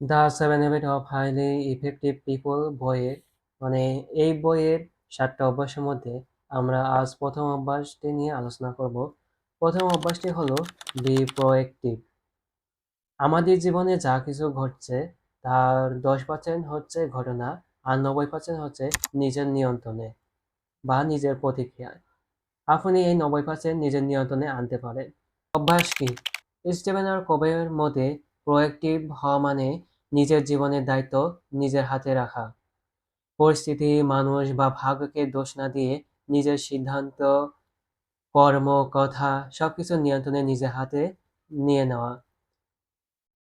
The seven habit of highly effective people বইয়ের মানে এই বইয়ের সাতটা অভ্যাসের মধ্যে আমরা আজ প্রথম অভ্যাসটি নিয়ে আলোচনা করব। প্রথম অভ্যাসটি হলো বি প্রোয়েক্টিভ আমাদের জীবনে যা কিছু ঘটছে, তার দশ পার্সেন্ট হচ্ছে ঘটনা আর নব্বই পার্সেন্ট হচ্ছে নিজের নিয়ন্ত্রণে বা নিজের প্রতিক্রিয়ায়। আপনি এই নব্বই পার্সেন্ট নিজের নিয়ন্ত্রণে আনতে পারেন। অভ্যাস কি? স্টিভেন আর কবের মধ্যে প্রোয়েক্টিভ হওয়া মানে নিজের জীবনের দায়িত্ব নিজের হাতে রাখা। পরিস্থিতি, মানুষ বা ভাগ্যকে দোষ না দিয়ে নিজের সিদ্ধান্ত, কর্ম, কথা সবকিছু নিয়ন্ত্রণে নিজের হাতে নিয়ে নেওয়া।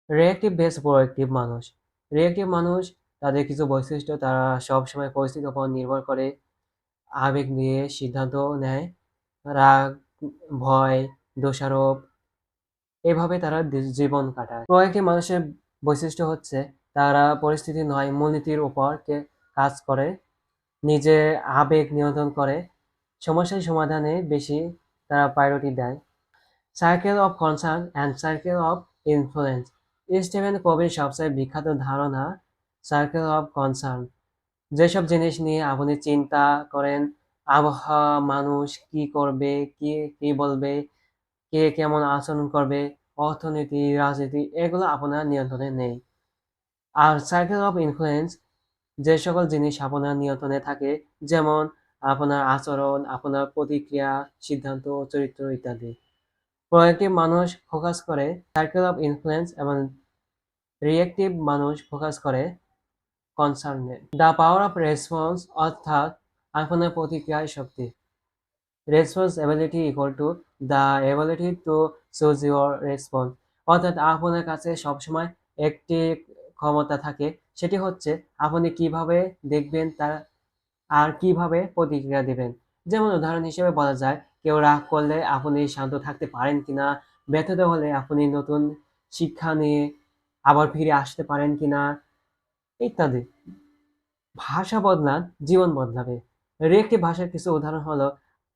রিয়েক্টিভ বেস প্রোয়েক্টিভ মানুষ। রিয়েক্টিভ মানুষ, তাদের কিছু বৈশিষ্ট্য তারা সবসময় পরিস্থিতির উপর নির্ভর করে। আবেগ নিয়ে সিদ্ধান্ত নেয়। রাগ, ভয়, দোষারোপ এভাবে তারা জীবন কাটায়। প্রোয়েক্টিভ মানুষের বৈশিষ্ট্য হচ্ছে তারা পরিস্থিতি নয়, মূলনীতির উপর কাজ করে, নিজে আবেগ নিয়ন্ত্রণ করে, সমস্যার সমাধানে বেশি তারা প্রায়োরিটি দেয়। Circle of concern and circle of influence Steven কবির সবচেয়ে বিখ্যাত ধারণা সার্কেল অফ কনসার্ন যেসব জিনিস নিয়ে আপনি চিন্তা করেন, আবহাওয়া মানুষ কি করবে, কি কি বলবে কে কেমন আচরণ করবে, অর্থনীতি, রাজনীতি, এগুলো আপনার নিয়ন্ত্রণে নেই। আর সার্কেল অফ ইনফ্লুয়েন্স যে সকল জিনিস আপনার নিয়ন্ত্রণে থাকে, যেমন আপনার আচরণ, আপনার প্রতিক্রিয়া, সিদ্ধান্ত, চরিত্র ইত্যাদি। প্রোয়েক্টিভ মানুষ ফোকাস করে সার্কেল অফ ইনফ্লুয়েন্স এবং রিয়েক্টিভ মানুষ ফোকাস করে কনসার্নে দ্য পাওয়ার অফ রেসপন্স অর্থাৎ আপনার প্রতিক্রিয়ার শক্তি। Response ability equal to the ability to choose your response অর্থাৎ আপনার কাছে সবসময় একটি ক্ষমতা থাকে, সেটি হচ্ছে আপনি কীভাবে দেখবেন তার আর কীভাবে প্রতিক্রিয়া দিবেন। যেমন উদাহরণ হিসেবে বলা যায়, কেউ রাগ করলে আপনি শান্ত থাকতে পারেন কিনা, ব্যথিত হলে আপনি নতুন শিক্ষা নিয়ে আবার ফিরে আসতে পারেন কিনা ইত্যাদি। ভাষা বদলান, জীবন বদলাবে। রিয়েক্টিভ ভাষার কিছু উদাহরণ হলো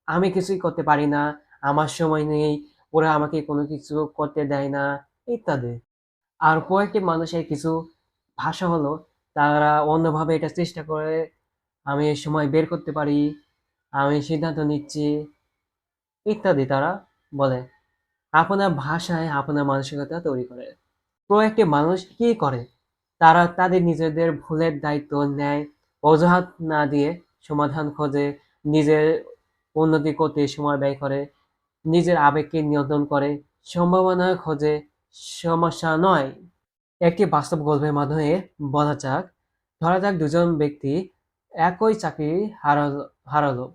আমি কিছুই করতে পারি না, আমার সময় নেই, ওরা আমাকে কোনো কিছু করতে দেয় না, ইত্যাদি। আর প্রোয়েক্টিভ মানুষের কিছু ভাষা হলো, তারা অন্যভাবে এটা চেষ্টা করে, আমি সময় বের করতে পারি, আমি সিদ্ধান্ত নিচ্ছি, ইত্যাদি তারা বলে। আপনার ভাষায় আপনার মানসিকতা তৈরি করে। প্রোয়েক্টিভ মানুষ কি করে? তারা তাদের নিজেদের ভুলের দায়িত্ব নেয়, অজুহাত না দিয়ে সমাধান খোঁজে, নিজের উন্নতি করতে সময় ব্যয় করে, নিজের আবেগকে নিয়ন্ত্রণ করে, সম্ভাবনা খোঁজে, সমস্যা নয়। একটি বাস্তব গল্পের মাধ্যমে বলা যাক, ধরা যাক দুজন ব্যক্তি একই চাকরি হারালো হারালো।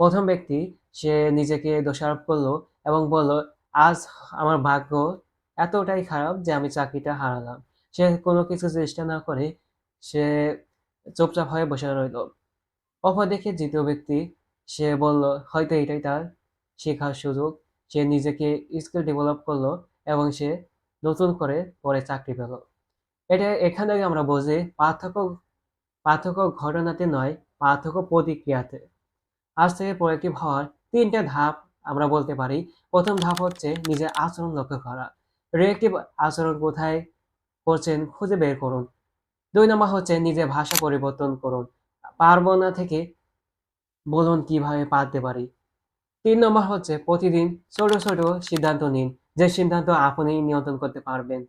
প্রথম ব্যক্তি, সে নিজেকে দোষারোপ করল এবং বলল, আজ আমার ভাগ্য এতটাই খারাপ যে আমি চাকরিটা হারালাম। সে কোনো কিছু চেষ্টা না করে সে চুপচাপ হয়ে বসে রইল। অপরদিকে দ্বিতীয় ব্যক্তি সে বলল, হয়তো এটাই তার শেখার সুযোগ। সে নিজেকে স্কিল ডেভেলপ করল এবং সে নতুন করে পরে চাকরি পেল। এটা এখান আমরা বুঝি পার্থক্য পার্থক্য ঘটনাতে নয়, পার্থক্য প্রতিক্রিয়াতে। আজ থেকে প্রোয়েক্টিভ হওয়ার তিনটা ধাপ আমরা বলতে পারি। প্রথম ধাপ হচ্ছে নিজের আচরণ লক্ষ্য করা। রিয়েক্টিভ আচরণ কোথায় করছেন খুঁজে বের করুন। দুই নম্বর হচ্ছে নিজের ভাষা পরিবর্তন করুন। পারব না থেকে বলুন কীভাবে পারতে পারি? তিন নম্বর হচ্ছে প্রতিদিন ছোট ছোট সিদ্ধান্ত নিন যে সিদ্ধান্ত আপনি নিয়ন্ত্রণ করতে পারবেন।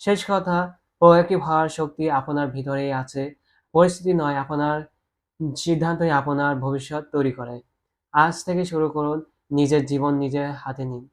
শেষ কথা, প্রয়োগী হওয়ার শক্তি আপনার ভিতরেই আছে। পরিস্থিতি নয়, আপনার সিদ্ধান্তই আপনার ভবিষ্যৎ তৈরি করে। আজ থেকে শুরু করুন, নিজের জীবন নিজের হাতে নিন।